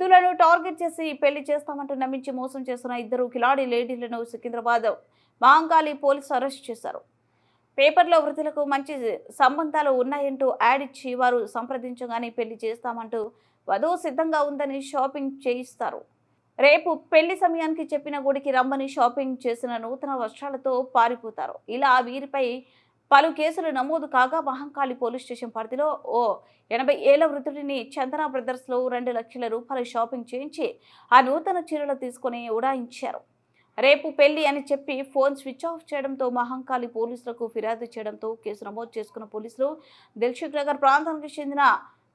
వృద్ధులను టార్గెట్ చేసి పెళ్ళి చేస్తామంటూ నమ్మించి మోసం చేస్తున్న ఇద్దరు కిలాడి లేడీలను సికింద్రాబాద్ మాంగాలి పోలీసు అరెస్ట్ చేశారు. పేపర్లో వృద్ధులకు మంచి సంబంధాలు ఉన్నాయంటూ యాడ్ ఇచ్చి వారు సంప్రదించగానే పెళ్ళి చేస్తామంటూ వధువు సిద్ధంగా ఉందని షాపింగ్ చేయిస్తారు. రేపు పెళ్ళి సమయానికి చెప్పిన గుడికి రమ్మని షాపింగ్ చేసిన నూతన వస్త్రాలతో పారిపోతారు. ఇలా వీరిపై పలు కేసులు నమోదు కాగా మహంకాళి పోలీస్ స్టేషన్ పరిధిలో ఓ ఎనభై ఏళ్ళ వృద్ధుడిని చందన బ్రదర్స్లో రెండు లక్షల రూపాయలు షాపింగ్ చేయించి ఆ నూతన చీరలు తీసుకుని ఉడాయించారు. రేపు పెళ్ళి అని చెప్పి ఫోన్ స్విచ్ ఆఫ్ చేయడంతో మహంకాళి పోలీసులకు ఫిర్యాదు చేయడంతో కేసు నమోదు చేసుకున్న పోలీసులు దిల్షుక్ నగర్ ప్రాంతానికి చెందిన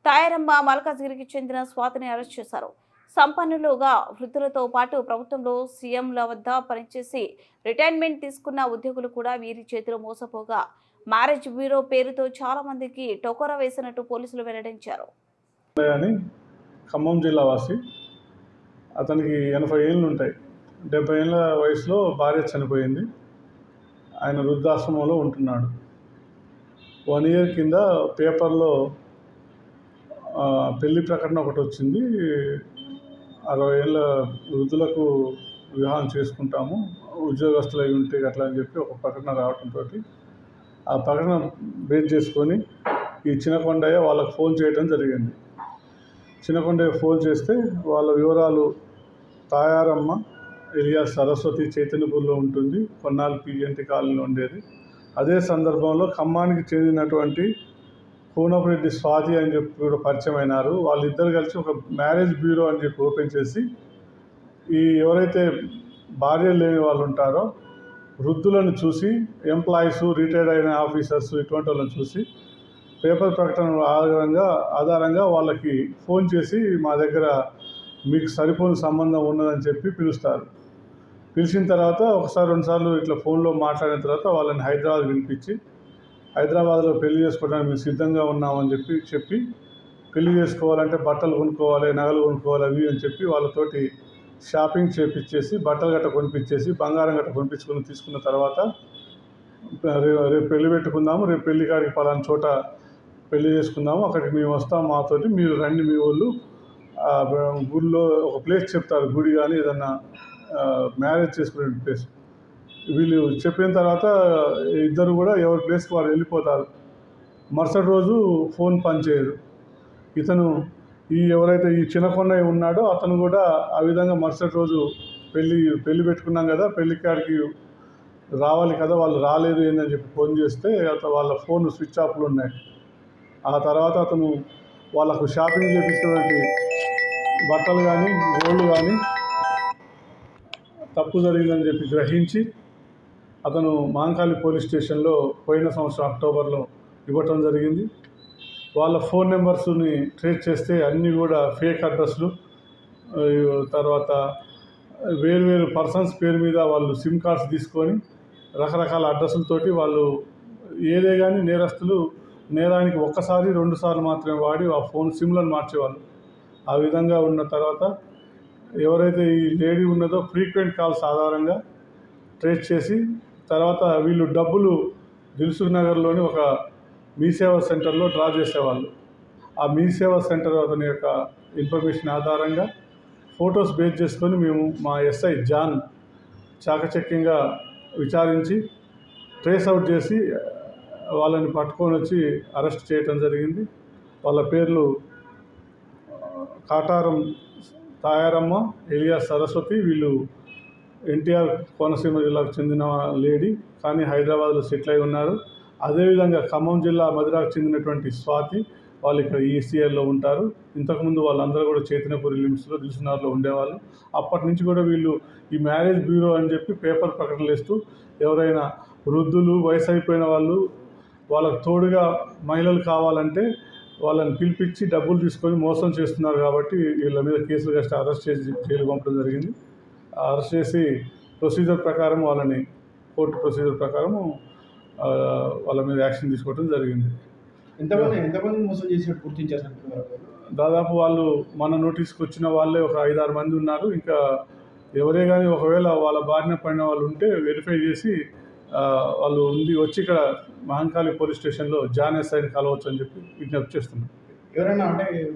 తాయరమ్మ మల్కాజ్గిరికి చెందిన స్వాతిని అరెస్ట్ చేశారు. సంపన్నులుగా వృద్ధులతో పాటు ప్రభుత్వంలో సీఎంల వద్ద పనిచేసి రిటైర్మెంట్ తీసుకున్న ఉద్యోగులు కూడా వీరి చేతిలో మోసపోగా మ్యారేజ్ బ్యూరో పేరుతో చాలా మందికి టోకరా వేసినట్టు పోలీసులు వెల్లడించారు. అని ఖమ్మం జిల్లా వాసి అతనికి ఎనభై ఏళ్ళు ఉంటాయి డెబ్బై ఏళ్ళ వయసులో భార్య చనిపోయింది. ఆయన వృద్ధాశ్రమంలో ఉంటున్నాడు. వన్ ఇయర్ కింద పేపర్లో పెళ్ళి ప్రకటన ఒకటి వచ్చింది. అరవై ఏళ్ళ వృద్ధులకు వివాహం చేసుకుంటాము ఉద్యోగస్తులు అయి ఉంటే అట్లా అని చెప్పి ఒక ప్రకటన రావడంతో ఆ ప్రకటన బేస్ చేసుకొని ఈ చిన్నకొండయ్య వాళ్ళకు ఫోన్ చేయడం జరిగింది. చిన్నకొండయ్య ఫోన్ చేస్తే వాళ్ళ వివరాలు తాయారమ్మ ఎలియా సరస్వతి చైతన్యపూర్లో ఉంటుంది. కొన్నాళ్ళు పిఎన్టీ కాలనీలో ఉండేది. అదే సందర్భంలో ఖమ్మానికి చెందినటువంటి కోనపురెడ్డి స్వాతి అని చెప్పి కూడా పరిచయం అయినారు. వాళ్ళిద్దరు కలిసి ఒక మ్యారేజ్ బ్యూరో అని చెప్పి ఓపెన్ చేసి ఈ ఎవరైతే భార్య లేని వాళ్ళు ఉంటారో వృద్ధులను చూసి ఎంప్లాయీస్ రిటైర్డ్ అయిన ఆఫీసర్స్ ఇటువంటి వాళ్ళని చూసి పేపర్ ప్రకటన ఆధారంగా ఆధారంగా వాళ్ళకి ఫోన్ చేసి మా దగ్గర మీకు సరిపోని సంబంధం ఉన్నదని చెప్పి పిలుస్తారు. పిలిచిన తర్వాత ఒకసారి రెండుసార్లు ఇట్లా ఫోన్లో మాట్లాడిన తర్వాత వాళ్ళని హైదరాబాద్ వినిపించి హైదరాబాద్లో పెళ్ళి చేసుకోవడానికి మేము సిద్ధంగా ఉన్నామని చెప్పి చెప్పి పెళ్ళి చేసుకోవాలంటే బట్టలు కొనుక్కోవాలి నగలు కొనుక్కోవాలి అవి అని చెప్పి వాళ్ళతోటి షాపింగ్ చేపించేసి బట్టలు గట్ట కొనిపించేసి బంగారం గట్ట కొనిపించుకుని తీసుకున్న తర్వాత రేపు రేపు పెళ్ళి పెట్టుకుందాము రేపు పెళ్ళి కాడికి పలానా చోట పెళ్ళి చేసుకుందాము అక్కడికి మేము వస్తాం మాతోటి మీరు రండి మీ వాళ్ళు ఆ గుడిలో ఒక ప్లేస్ చెప్తారు గుడి కానీ ఏదన్నా మ్యారేజ్ చేసుకునే ప్లేస్. వీళ్ళు చెప్పిన తర్వాత ఇద్దరు కూడా ఎవరి ప్లేస్కి వారు వెళ్ళిపోతారు. మరుసటి రోజు ఫోన్ పనిచేయదు. ఇతను ఈ ఎవరైతే ఈ చిన్నకొండయ్య ఉన్నాడో అతను కూడా ఆ విధంగా మరుసటి రోజు పెళ్ళి పెళ్ళి పెట్టుకున్నాం కదా పెళ్ళి కాడికి రావాలి కదా వాళ్ళు రాలేదు ఏందని చెప్పి ఫోన్ చేస్తే అతను వాళ్ళ ఫోన్ స్విచ్ ఆఫ్లు ఉన్నాయి. ఆ తర్వాత అతను వాళ్ళకు షాపింగ్ చేపించినటువంటి బట్టలు కానీ గోల్డ్ కానీ తప్పు జరిగిందని చెప్పి గ్రహించి అతను మాంకాలి పోలీస్ స్టేషన్లో పోయిన సంవత్సరం అక్టోబర్లో ఇవ్వటం జరిగింది. వాళ్ళ ఫోన్ నెంబర్స్ని ట్రేస్ చేస్తే అన్నీ కూడా ఫేక్ అడ్రస్లు తర్వాత వేరు పర్సన్స్ పేరు మీద వాళ్ళు సిమ్ కార్డ్స్ తీసుకొని రకరకాల అడ్రస్లతోటి వాళ్ళు ఏదే కానీ నేరస్తులు నేరానికి ఒక్కసారి రెండు సార్లు మాత్రమే వాడి ఆ ఫోన్ సిమ్లను మార్చేవాళ్ళు. ఆ విధంగా ఉన్న తర్వాత ఎవరైతే ఈ లేడీ ఉన్నదో ఫ్రీక్వెంట్ కాల్స్ ఆధారంగా ట్రేస్ చేసి తర్వాత వీళ్ళు డబ్బులు దిల్సుఖ్ నగర్లోని ఒక మీ సేవా సెంటర్లో డ్రా చేసేవాళ్ళు. ఆ మీ సేవా సెంటర్ అతని యొక్క ఇన్ఫర్మేషన్ ఆధారంగా ఫొటోస్ బేస్ చేసుకొని మేము మా ఎస్ఐ జాన్ చాకచక్యంగా విచారించి ట్రేస్ అవుట్ చేసి వాళ్ళని పట్టుకొని వచ్చి అరెస్ట్ చేయటం జరిగింది. వాళ్ళ పేర్లు కాటారం తాయారమ్మ ఎలియా సరస్వతి వీళ్ళు ఎన్టీఆర్ కోనసీమ జిల్లాకు చెందిన లేడీ కానీ హైదరాబాద్లో సెటిల్ అయి ఉన్నారు. అదేవిధంగా ఖమ్మం జిల్లా మధురాకు చెందినటువంటి స్వాతి వాళ్ళు ఇక్కడ ఈసీఐలో ఉంటారు. ఇంతకుముందు వాళ్ళందరూ కూడా చైతన్యపురి లిమ్స్లో దిల్సునార్లో ఉండేవాళ్ళు. అప్పటి నుంచి కూడా వీళ్ళు ఈ మ్యారేజ్ బ్యూరో అని చెప్పి పేపర్ ప్రకటనలు ఇస్తూ ఎవరైనా వృద్ధులు వయసు అయిపోయిన వాళ్ళు వాళ్ళకు తోడుగా మహిళలు కావాలంటే వాళ్ళని పిలిపించి డబ్బులు తీసుకొని మోసం చేస్తున్నారు కాబట్టి వీళ్ళ మీద కేసులు కష్ట అరెస్ట్ చేసి జైలు పంపడం జరిగింది. అరెస్ట్ చేసి ప్రొసీజర్ ప్రకారం వాళ్ళని కోర్టు ప్రొసీజర్ ప్రకారం వాళ్ళ మీద యాక్షన్ తీసుకోవడం జరిగింది. ఎంతమంది ఎంతమంది మోసం చేసినట్టు గుర్తించారు? దాదాపు వాళ్ళు మన నోటీస్కి వచ్చిన వాళ్ళే ఒక ఐదారు మంది ఉన్నారు. ఇంకా ఎవరే కానీ ఒకవేళ వాళ్ళ బారిన పడిన వాళ్ళు ఉంటే వెరిఫై చేసి వాళ్ళు ఉంది వచ్చి ఇక్కడ మహంకాళి పోలీస్ స్టేషన్లో జాన్ ఎస్ఐని కలవచ్చు అని చెప్పి విజ్ఞప్తి చేస్తున్నాం. ఎవరైనా అంటే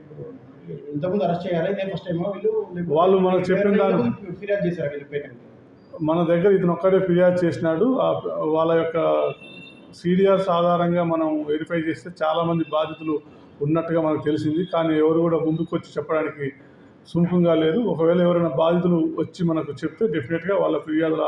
ఇంతకుముందు అరెస్ట్ చేయాలా? ఇదే ఫస్ట్ టైమా వీళ్ళు? వాళ్ళు మనకు చెప్పిన దాని- ఫిర్యాదు చేశారు మన దగ్గర ఇతను ఒక్కడే ఫిర్యాదు చేసినాడు. వాళ్ళ యొక్క సీడిఆర్స్ ఆధారంగా మనం వెరిఫై చేస్తే చాలామంది బాధితులు ఉన్నట్టుగా మనకు తెలిసింది. కానీ ఎవరు కూడా ముందుకు వచ్చి చెప్పడానికి సుముఖంగా లేరు. ఒకవేళ ఎవరైనా బాధితులు వచ్చి మనకు చెప్తే డెఫినెట్గా వాళ్ళ ఫిర్యాదులు